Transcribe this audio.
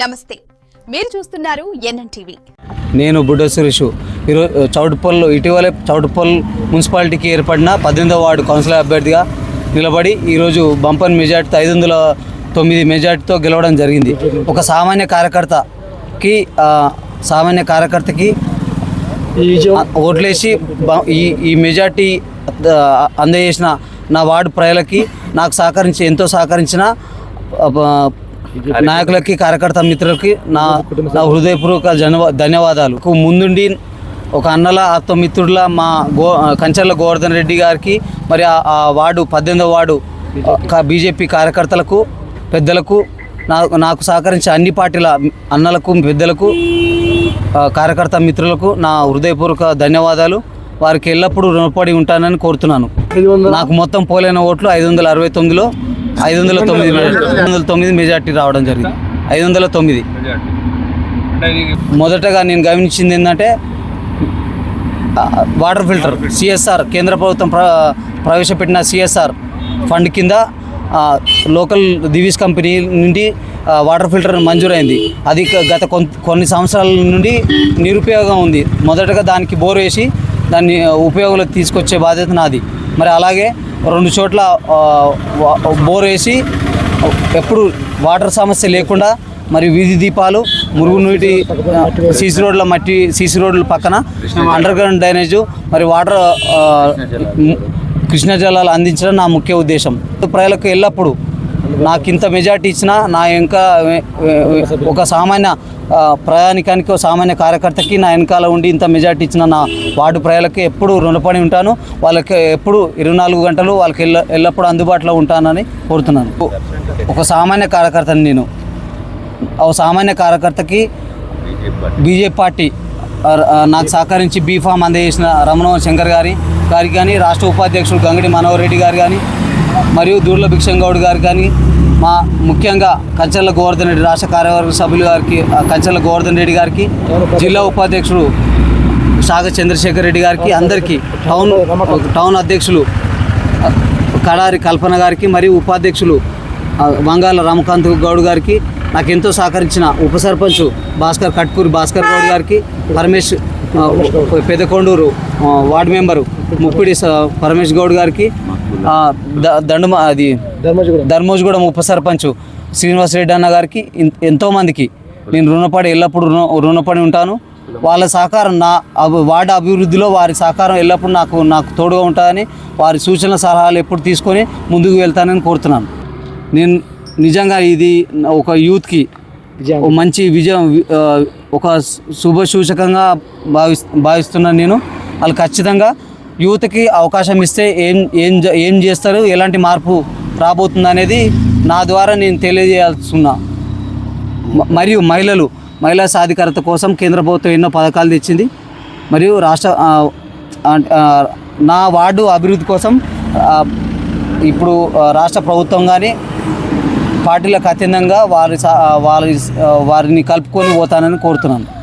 నమస్తే. మీరు చూస్తున్నారు ఎన్ఎన్ టీవీ నేను బుడ్డ సురేష్. ఈరోజు చౌటుపల్లి ఇటీవలే చౌటుపల్ మున్సిపాలిటీకి ఏర్పడిన పద్దెనిమిదవ వార్డు కౌన్సిలర్ అభ్యర్థిగా నిలబడి ఈరోజు బంపన్ మెజార్టీతో ఐదు వందల తొమ్మిది మెజార్టీతో గెలవడం జరిగింది. ఒక సామాన్య కార్యకర్తకి సామాన్య కార్యకర్తకి ఓట్లేసి ఈ ఈ మెజార్టీ అందజేసిన నా వార్డు ప్రజలకి నాకు సహకరించి ఎంతో సహకరించిన నాయకులకి కార్యకర్త మిత్రులకి నా నా హృదయపూర్వక ధన్యవాదాలు. ముందుండి ఒక అన్నల ఆత్మమిత్రుల మా గో కంచర్ల గోవర్ధన్ రెడ్డి గారికి మరి ఆ- వార్డు పద్దెనిమిదవ వార్డు బీజేపీ కార్యకర్తలకు పెద్దలకు నాకు నాకు సహకరించే అన్ని పార్టీల అన్నలకు పెద్దలకు కార్యకర్త మిత్రులకు నా హృదయపూర్వక ధన్యవాదాలు. వారికి ఎల్లప్పుడూ రుణపడి ఉంటానని కోరుతున్నాను. నాకు మొత్తం పోలైన ఓట్లు ఐదు వందల అరవై తొమ్మిదిలో ఐదు వందల తొమ్మిది మెజార్టీ. ఐదు వందల తొమ్మిది మెజార్టీ రావడం జరిగింది. ఐదు వందల తొమ్మిది మొదటగా నేను గమనించింది ఏంటంటే వాటర్ ఫిల్టర్ సిఎస్ఆర్ కేంద్ర ప్రభుత్వం ప్ర ప్రవేశపెట్టిన సిఎస్ఆర్ ఫండ్ కింద లోకల్ దివీస్ కంపెనీ నుండి వాటర్ ఫిల్టర్ మంజూరైంది. అది గత కొన్- కొన్ని సంవత్సరాల నుండి నిరుపయోగం ఉంది. మొదటగా దానికి బోర్ వేసి దాన్ని ఉపయోగంలోకి తీసుకొచ్చే బాధ్యత నాది. మరి అలాగే రెండు చోట్ల బోర్ వేసి ఎప్పుడు వాటర్ సమస్య లేకుండా మరి వీధి దీపాలు మురుగునీటి సీసీ రోడ్ల మట్టి సీసీ రోడ్ల పక్కన అండర్ గ్రౌండ్ డ్రైనేజ్ మరి వాటర్ కృష్ణా జలాలు అందించడం నా ముఖ్య ఉద్దేశం. ప్రజలకు ఎల్లప్పుడూ నాకు ఇంత మెజార్టీ ఇచ్చినా నా ఇంకా ఒక సామాన్య ప్రయాణికానికి ఒక సామాన్య కార్యకర్తకి నా వెనకాల ఉండి ఇంత మెజార్టీ ఇచ్చిన నా వార్డు ప్రజలకి ఎప్పుడు రుణపడి ఉంటాను. వాళ్ళకి ఎప్పుడు ఇరవై నాలుగు గంటలు వాళ్ళకి ఎల్ల ఎల్లప్పుడూ అందుబాటులో ఉంటానని కోరుతున్నాను. ఒక సామాన్య కార్యకర్తని నేను. ఒక సామాన్య కార్యకర్తకి బీజేపీ పార్టీ నాకు సహకరించి బీఫామ్ అందజేసిన రమణవన్ శంకర్ గారి గారికి కానీ రాష్ట్ర ఉపాధ్యక్షుడు గంగడి మనోహర్ రెడ్డి గారు కానీ మరియు దూర్ల భిక్షం గౌడ్ గారు కానీ మా ముఖ్యంగా కంచెల గోవర్ధన్ రెడ్డి రాష్ట్ర కార్యవర్గ సభ్యులు గారికి కంచెల గోవర్ధన్ రెడ్డి గారికి జిల్లా ఉపాధ్యక్షుడు సాగర్ చంద్రశేఖర్ రెడ్డి గారికి అందరికీ టౌన్ టౌన్ అధ్యక్షులు కడారి కల్పన గారికి మరియు ఉపాధ్యక్షులు వంగాల రామకాంత్ గౌడ్ గారికి నాకు ఎంతో సహకరించిన ఉప సర్పంచ్ భాస్కర్ కట్కూరి భాస్కర్ గౌడ్ గారికి పరమేష్ పెదకొండూరు వార్డు మెంబరు ముప్పిడి స- పరమేష్ గౌడ్ గారికి ఆ, ద- దండుమ అది ధర్మోజ్గూడెం. ఉప సర్పంచ్ శ్రీనివాస్ రెడ్డి అన్న గారికి ఇన్- ఎంతోమందికి నేను రుణపడి ఎల్లప్పుడూ రుణ రుణపడి ఉంటాను. వాళ్ళ సహకారం నా అభి- వార్డు అభివృద్ధిలో వారి సహకారం ఎల్లప్పుడూ నాకు నాకు తోడుగా ఉంటుందని వారి సూచన సలహాలు ఎప్పుడు తీసుకొని ముందుకు వెళ్తానని కోరుతున్నాను. నేను నిజంగా ఇది ఒక యూత్కి మంచి విజయం ఒక శుభ సూచకంగా భావిస్ భావిస్తున్నాను నేను. వాళ్ళు ఖచ్చితంగా యూత్కి అవకాశం ఇస్తే ఏం ఏం ఏం చేస్తారు? ఎలాంటి మార్పు రాబోతుంది అనేది నా ద్వారా నేను తెలియజేయాల్సిన మరియు మహిళలు మహిళా సాధికారత కోసం కేంద్ర ప్రభుత్వం ఎన్నో పథకాలు తెచ్చింది. మరియు రాష్ట్ర నా వార్డు అభివృద్ధి కోసం ఇప్పుడు రాష్ట్ర ప్రభుత్వం కానీ పార్టీలకు అతీతంగా వారి సా- వారి వారిని కలుపుకొని పోతానని కోరుతున్నాను.